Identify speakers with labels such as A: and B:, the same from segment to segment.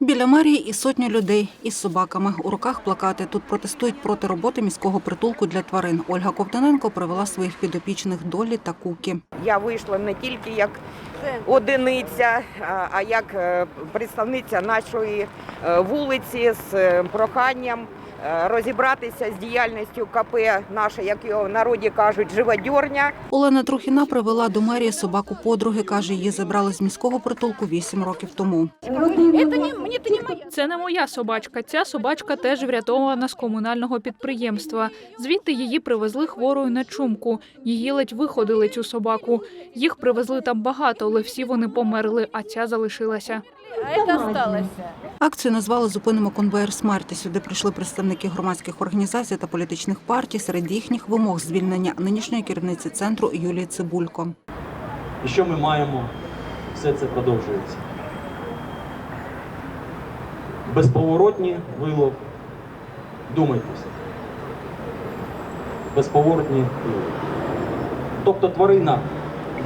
A: Біля мерії і сотні людей із собаками. У руках плакати. Тут протестують проти роботи міського притулку для тварин. Ольга Ковтоненко привела своїх підопічних долі та куки.
B: Я вийшла не тільки як одиниця, а- як е, представниця нашої е, вулиці з е, проханням розібратися з діяльністю КП наша, як його в народі кажуть, живодьорня.
A: Олена Трухіна привела до мерії собаку подруги. каже, її забрали з міського притулку вісім років тому.
C: Це не моя собачка. Ця собачка теж врятована з комунального підприємства. Звідти її привезли хворою на чумку. Її ледь виходили цю собаку. Їх привезли там багато, але всі вони померли, а ця залишилася.
A: Акцію назвали Зупинимо конвоєр смерті. Сюди прийшли представники громадських організацій та політичних партій. Серед їхніх вимог звільнення нинішньої керівниці центру Юлії Цибулько.
D: І що ми маємо? Все це продовжується. Безповоротні вилов. Думайтеся. Безповоротні вилов. Тобто тварина,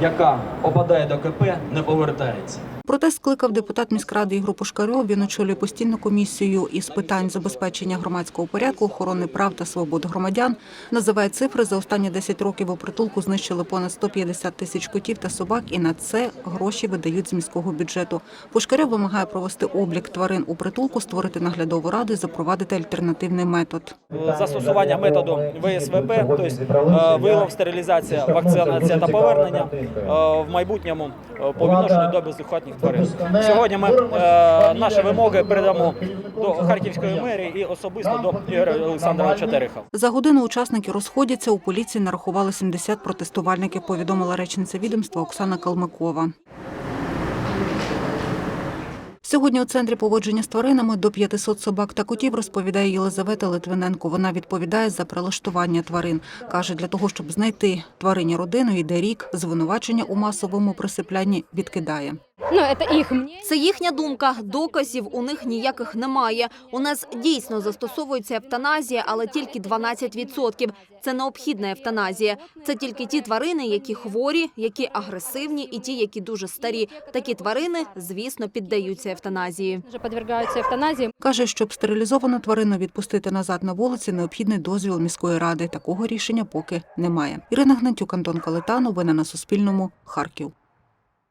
D: яка попадає до КП, не повертається.
A: Протест скликав депутат міськради Ігор Пушкарьов. Він очолює постійну комісію із питань забезпечення громадського порядку, охорони прав та свобод громадян. Називає цифри за останні 10 років у притулку знищили понад 150 тисяч котів та собак, і на це гроші видають з міського бюджету. Пушкарьов вимагає провести облік тварин у притулку, створити наглядову раду і запровадити альтернативний метод.
E: застосування методу ВСВП, тобто е, вилов, стерилізація, вакцинація та повернення е, в майбутньому е, по відношенню до бездухатних тварин. Сьогодні ми е, наші вимоги передамо до Харківської мерії і особисто до Ігоря Олександровича Тереха.
A: За годину учасники розходяться. У поліції нарахували 70 протестувальників, повідомила речниця відомства Оксана Калмикова. Сьогодні у центрі поводження з тваринами до 500 собак та котів, розповідає Єлизавета Литвиненко. Вона відповідає за прилаштування тварин. Каже, для того, щоб знайти тварині родину, йде рік. Звинувачення у масовому присиплянні відкидає.
F: Ну, это их мнение.
G: Це їхня думка. Доказів у них ніяких немає. У нас дійсно застосовується евтаназія, але тільки 12%. Це необхідна евтаназія. Це тільки ті тварини, які хворі, які агресивні, і ті, які дуже старі. Такі тварини, звісно, піддаються евтаназії.
F: Уже подвергаются эвтаназии.
A: Каже, щоб стерилізовану тварину відпустити назад на вулиці, необхідний дозвіл міської ради. Такого рішення поки немає. Ірина Гнатюк, Антон Калетан. Новини на Суспільному. Харків.